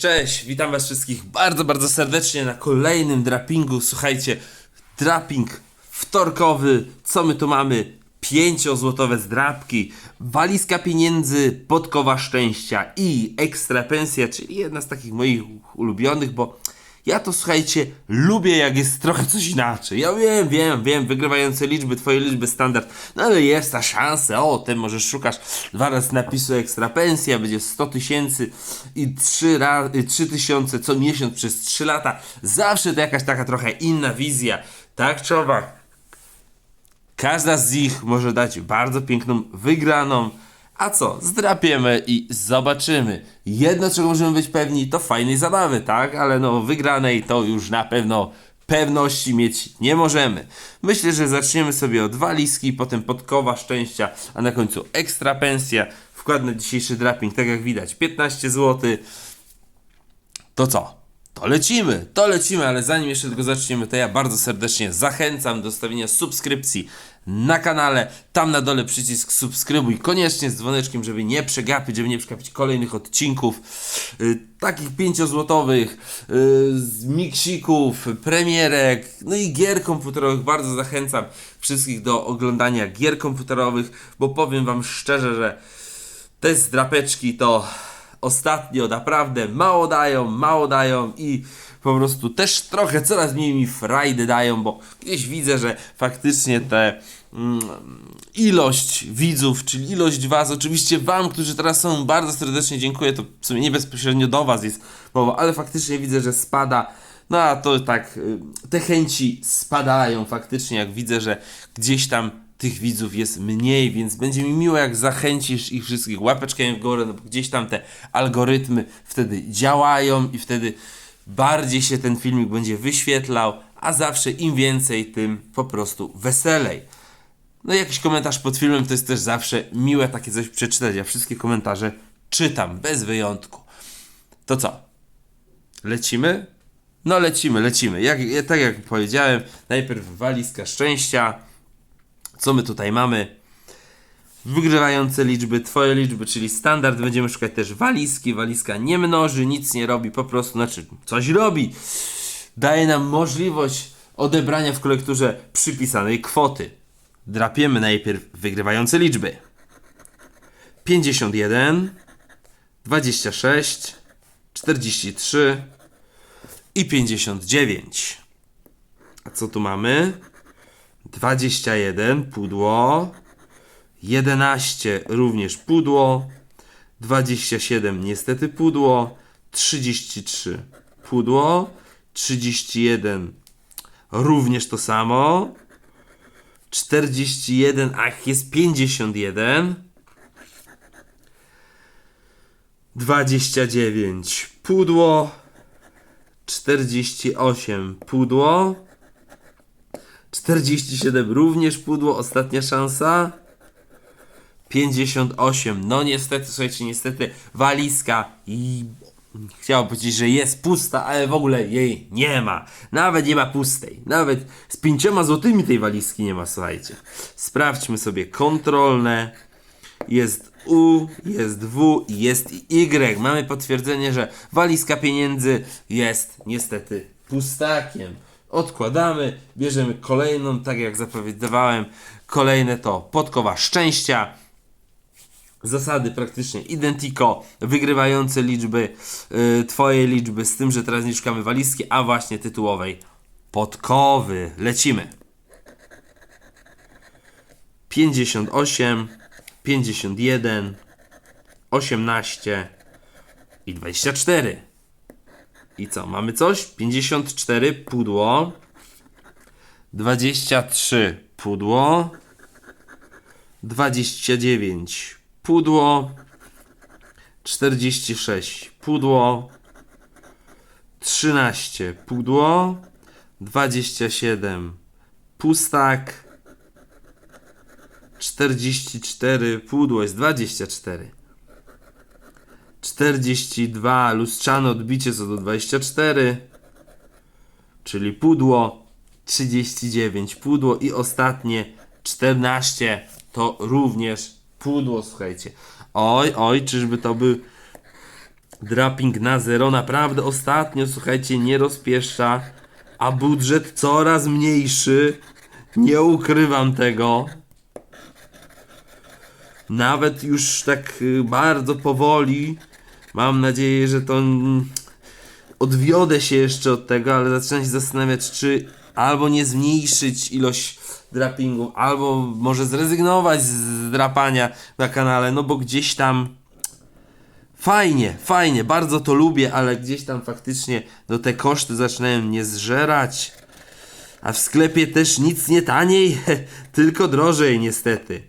Cześć, witam was wszystkich bardzo, bardzo serdecznie na kolejnym drapingu. Słuchajcie, draping wtorkowy. Co my tu mamy? Pięciozłotowe zdrapki, walizka pieniędzy, podkowa szczęścia i ekstra pensja, czyli jedna z takich moich ulubionych, bo ja to słuchajcie, lubię jak jest trochę coś inaczej. Ja wiem, wiem, wiem, wygrywające liczby, twoje liczby standard, no ale jest ta szansa, o, ten może szukasz dwa razy napisu ekstra pensja, będzie 100 tysięcy i 3, ra- y, 3 tysiące co miesiąc przez 3 lata. Zawsze to jakaś taka trochę inna wizja, tak czy owak? Każda z nich może dać bardzo piękną wygraną. A co? Zdrapiemy i zobaczymy. Jedno, czego możemy być pewni, to fajnej zabawy, tak? Ale no, wygranej to już na pewno pewności mieć nie możemy. Myślę, że zaczniemy sobie od walizki, potem podkowa szczęścia, a na końcu ekstra pensja. Wkład na dzisiejszy draping, tak jak widać, 15 zł. To co? To lecimy, to lecimy, ale zanim jeszcze tylko zaczniemy, to ja bardzo serdecznie zachęcam do stawienia subskrypcji na kanale. Tam na dole przycisk subskrybuj, koniecznie z dzwoneczkiem, żeby nie przegapić, żeby nie przegapić kolejnych odcinków. Y, takich pięciozłotowych, y, z miksików, premierek, no i gier komputerowych. Bardzo zachęcam wszystkich do oglądania gier komputerowych, bo powiem Wam szczerze, że te zdrapeczki to ostatnio naprawdę mało dają, mało dają i po prostu też trochę coraz mniej mi frajdy dają, bo gdzieś widzę, że faktycznie te mm, ilość widzów, czyli ilość was, oczywiście wam, którzy teraz są, bardzo serdecznie dziękuję, to w sumie nie bezpośrednio do was jest mowa, ale faktycznie widzę, że spada. No a to tak, y, te chęci spadają faktycznie, jak widzę, że gdzieś tam tych widzów jest mniej, więc będzie mi miło, jak zachęcisz ich wszystkich łapeczkiem w górę, no bo gdzieś tam te algorytmy wtedy działają i wtedy bardziej się ten filmik będzie wyświetlał, a zawsze im więcej, tym po prostu weselej. No i jakiś komentarz pod filmem to jest też zawsze miłe takie coś przeczytać. Ja wszystkie komentarze czytam, bez wyjątku. To co? Lecimy? No lecimy, lecimy. Jak, ja- tak jak powiedziałem, najpierw walizka szczęścia. Co my tutaj mamy? Wygrywające liczby, twoje liczby, czyli standard. Będziemy szukać też walizki. Walizka nie mnoży, nic nie robi, po prostu, znaczy coś robi. Daje nam możliwość odebrania w kolekturze przypisanej kwoty. Drapiemy najpierw wygrywające liczby. 51, 26, 43 i 59. A co tu mamy? 21 pudło, 11 również pudło, 27 niestety pudło, 33 pudło, 31 również to samo, 41, ach jest 51, 29 pudło, 48 pudło, 47 również pudło, ostatnia szansa. 58, no niestety, słuchajcie, niestety walizka i chciałem powiedzieć, że jest pusta, ale w ogóle jej nie ma. Nawet nie ma pustej. Nawet z pięcioma złotymi tej walizki nie ma, słuchajcie. Sprawdźmy sobie kontrolne. Jest U, jest W i jest Y. Mamy potwierdzenie, że walizka pieniędzy jest niestety pustakiem. Odkładamy, bierzemy kolejną, tak jak zapowiadałem, kolejne to podkowa szczęścia. Zasady praktycznie identico, wygrywające liczby, yy, twoje liczby, z tym, że teraz nie szukamy walizki, a właśnie tytułowej podkowy. Lecimy. 58, 51, 18 i 24. I co, mamy coś? 54 pudło, 23 pudło, 29 pudło, 46 pudło, 13 pudło, 27 pustak, 44 pudło jest 24. 42 lustrzane odbicie co do 24 czyli pudło 39 pudło i ostatnie 14 to również pudło słuchajcie oj oj czyżby to był Draping na zero. Naprawdę ostatnio, słuchajcie, nie rozpieszcza. A budżet coraz mniejszy. Nie ukrywam tego. Nawet już tak y, bardzo powoli. Mam nadzieję, że to odwiodę się jeszcze od tego, ale zaczynam się zastanawiać, czy albo nie zmniejszyć ilość drapingów, albo może zrezygnować z drapania na kanale, no bo gdzieś tam fajnie, fajnie, bardzo to lubię, ale gdzieś tam faktycznie no te koszty zaczynają mnie zżerać. A w sklepie też nic nie taniej, tylko drożej niestety.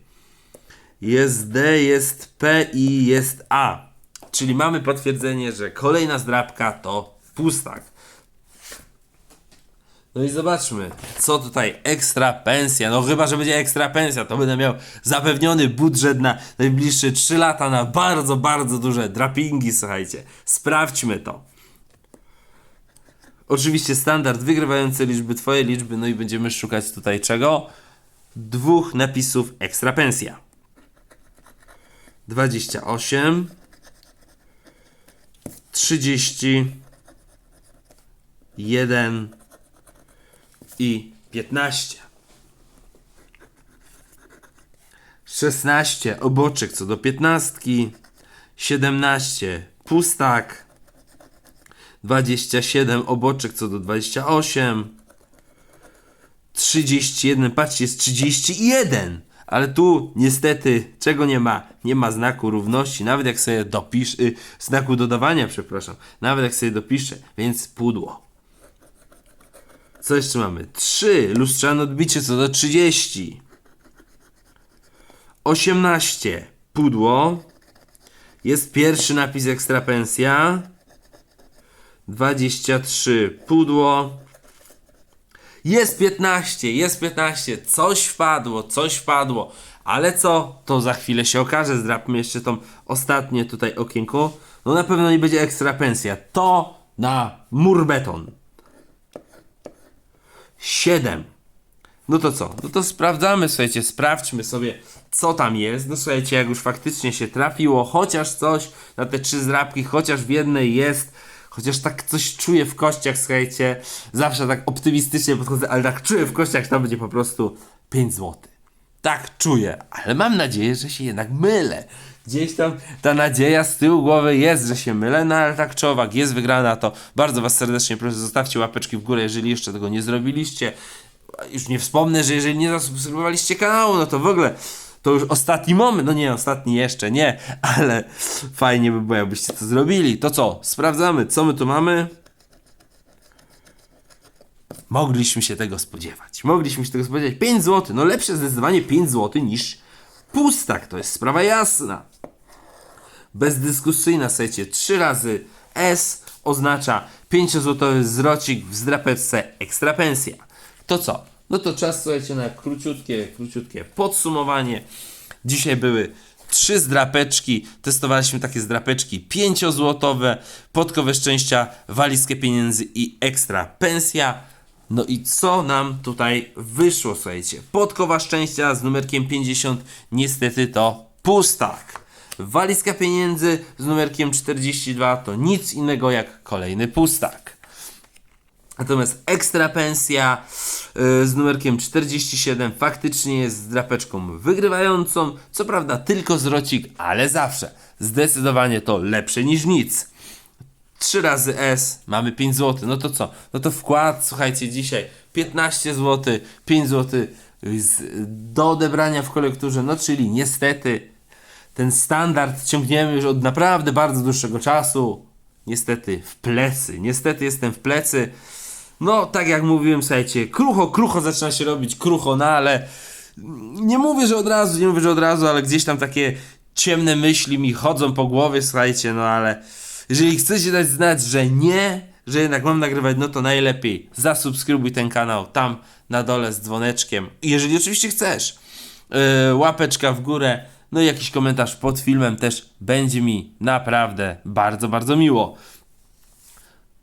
Jest D, jest P i jest A. Czyli mamy potwierdzenie, że kolejna zdrabka to pustak. No i zobaczmy, co tutaj ekstra pensja. No chyba, że będzie ekstra pensja, to będę miał zapewniony budżet na najbliższe 3 lata na bardzo, bardzo duże drapingi, słuchajcie. Sprawdźmy to. Oczywiście standard wygrywający liczby, twoje liczby, no i będziemy szukać tutaj czego? Dwóch napisów ekstra pensja. 28 30 1 i 15 16 oboczek co do 15 17 pustak 27 oboczek co do 28 31, patrzcie, jest 31. Ale tu niestety czego nie ma? Nie ma znaku równości. Nawet jak sobie dopisz, y, znaku dodawania, przepraszam. Nawet jak sobie dopiszę, więc pudło. Co jeszcze mamy? 3. Lustrzane odbicie co do 30. 18. Pudło. Jest pierwszy napis ekstra pensja. 23. Pudło. Jest 15, jest 15, coś wpadło, coś wpadło, ale co, to za chwilę się okaże, zdrapmy jeszcze tą ostatnie tutaj okienko, no na pewno nie będzie ekstra pensja, to na mur beton. 7. No to co? No to sprawdzamy, słuchajcie, sprawdźmy sobie, co tam jest. No słuchajcie, jak już faktycznie się trafiło, chociaż coś na te trzy zdrapki, chociaż w jednej jest, chociaż tak coś czuję w kościach, słuchajcie, zawsze tak optymistycznie podchodzę, ale tak czuję w kościach, to będzie po prostu 5 zł. Tak czuję, ale mam nadzieję, że się jednak mylę. Gdzieś tam ta nadzieja z tyłu głowy jest, że się mylę, no ale tak czy owak jest wygrana, to bardzo Was serdecznie proszę, zostawcie łapeczki w górę, jeżeli jeszcze tego nie zrobiliście. Już nie wspomnę, że jeżeli nie zasubskrybowaliście kanału, no to w ogóle to już ostatni moment, no nie, ostatni jeszcze nie, ale fajnie by było, jakbyście to zrobili. To co, sprawdzamy, co my tu mamy. Mogliśmy się tego spodziewać. Mogliśmy się tego spodziewać. 5 zł, no lepsze zdecydowanie 5 zł niż pustak, to jest sprawa jasna. Bezdyskusyjna, słuchajcie, 3 razy S oznacza 5-złotowy zwrocik w zdrapeczce ekstra pensja. To co? No to czas, słuchajcie, na króciutkie, króciutkie podsumowanie. Dzisiaj były trzy zdrapeczki, testowaliśmy takie zdrapeczki 5-złotowe, podkowe szczęścia, walizkę pieniędzy i ekstra pensja. No i co nam tutaj wyszło, słuchajcie? Podkowa szczęścia z numerkiem 50, niestety to pustak. Walizka pieniędzy z numerkiem 42 to nic innego jak kolejny pustak. Natomiast ekstra pensja y, z numerkiem 47 faktycznie jest z drapeczką wygrywającą. Co prawda tylko zwrocik, ale zawsze. Zdecydowanie to lepsze niż nic. 3 razy S, mamy 5 zł. No to co? No to wkład, słuchajcie, dzisiaj 15 zł, 5 zł do odebrania w kolekturze. No czyli niestety ten standard ciągniemy już od naprawdę bardzo dłuższego czasu. Niestety w plecy. Niestety jestem w plecy. No, tak jak mówiłem, słuchajcie, krucho, krucho zaczyna się robić, krucho, no ale nie mówię, że od razu, nie mówię, że od razu, ale gdzieś tam takie ciemne myśli mi chodzą po głowie, słuchajcie, no ale jeżeli chcecie dać znać, że nie, że jednak mam nagrywać, no to najlepiej zasubskrybuj ten kanał tam na dole z dzwoneczkiem. Jeżeli oczywiście chcesz, yy, łapeczka w górę, no i jakiś komentarz pod filmem też będzie mi naprawdę bardzo, bardzo miło.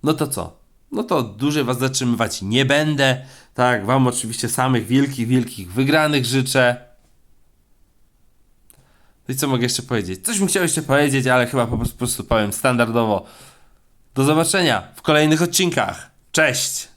No to co? No to dłużej Was zatrzymywać nie będę. Tak, Wam oczywiście samych wielkich, wielkich wygranych życzę. No i co mogę jeszcze powiedzieć? Coś bym chciał jeszcze powiedzieć, ale chyba po prostu, po prostu powiem standardowo. Do zobaczenia w kolejnych odcinkach. Cześć!